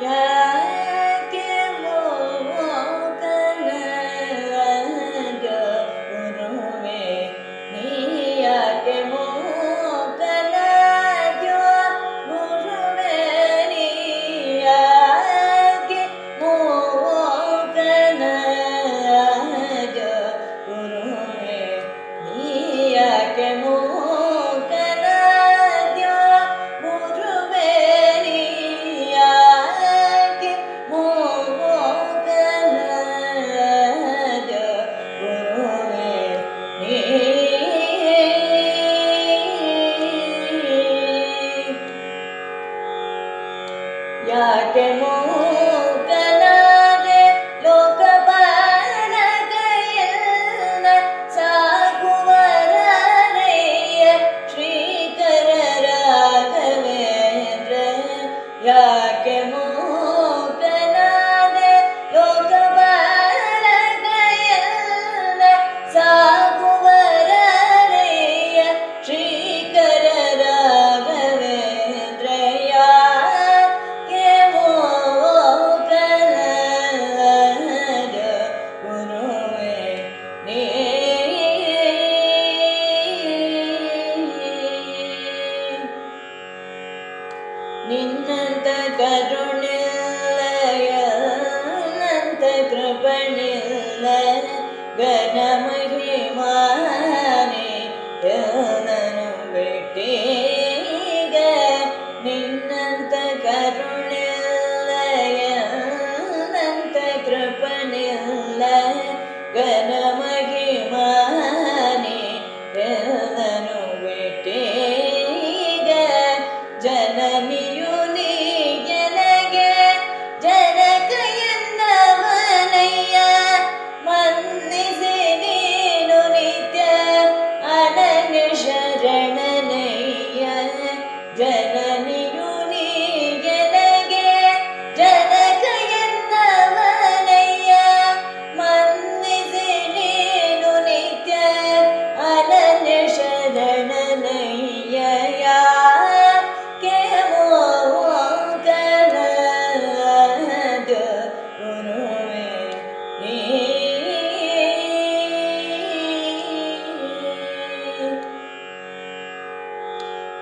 Yeah. ഘനമഹിമാനെ ಬಿಟ್ಟೀಗ ನಿನ್ನಂತ ಕರುಣಿಲ್ಲ ನಂತ ಕೃಪಣಿಲ್ಲ ಘನ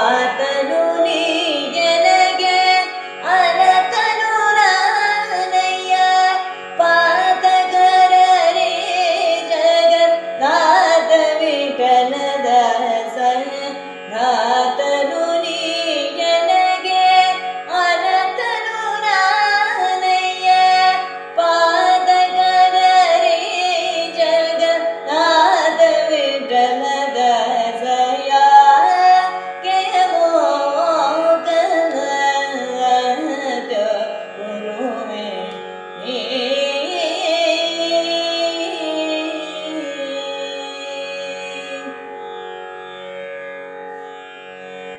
ಮಾತನ